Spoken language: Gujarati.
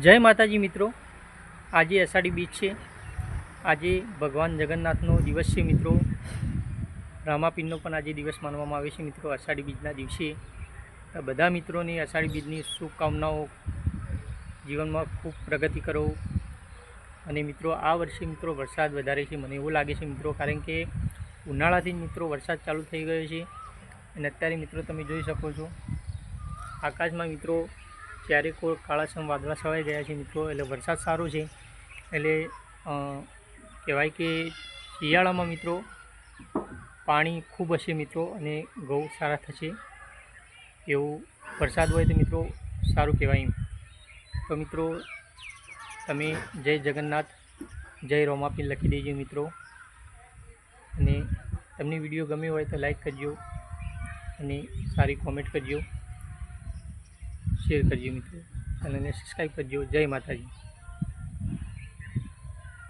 જય માતાજી મિત્રો. આજે અષાઢી બીજ છે. આજે ભગવાન જગન્નાથનો દિવસ છે મિત્રો. રામાપીરનો પણ આજે દિવસ માનવામાં આવે છે મિત્રો, અષાઢી બીજના દિવસે. બધા મિત્રોને અષાઢી બીજની શુભકામનાઓ જીવનમાં ખૂબ પ્રગતિ કરો. અને મિત્રો, આ વર્ષે મિત્રો વરસાદ વધારે છે. મને એવું લાગે છે મિત્રો, કારણ કે ઉનાળાથી મિત્રો વરસાદ ચાલુ થઈ ગયો છે. અને અત્યારે મિત્રો તમે જોઈ શકો છો, આકાશમાં મિત્રો ક્યારે કોઈ કાળાસમ વાદળા છવાઈ ગયા છે મિત્રો, એટલે વરસાદ સારો છે. એટલે કહેવાય કે શિયાળામાં મિત્રો, પાણી ખૂબ હશે મિત્રો અને ઘઉં સારા થશે. એવું વરસાદ હોય તો મિત્રો સારું કહેવાય એમ. તો મિત્રો, તમે જય જગન્નાથ, જય રોમાપી લખી દેજો મિત્રો. અને તમને વીડિયો ગમ્યો હોય તો લાઈક કરજો અને સારી કોમેન્ટ કરજો. શેર કરજો મિત્રો. ચેનલને સબસ્ક્રાઈબ કરજો. જય માતાજી.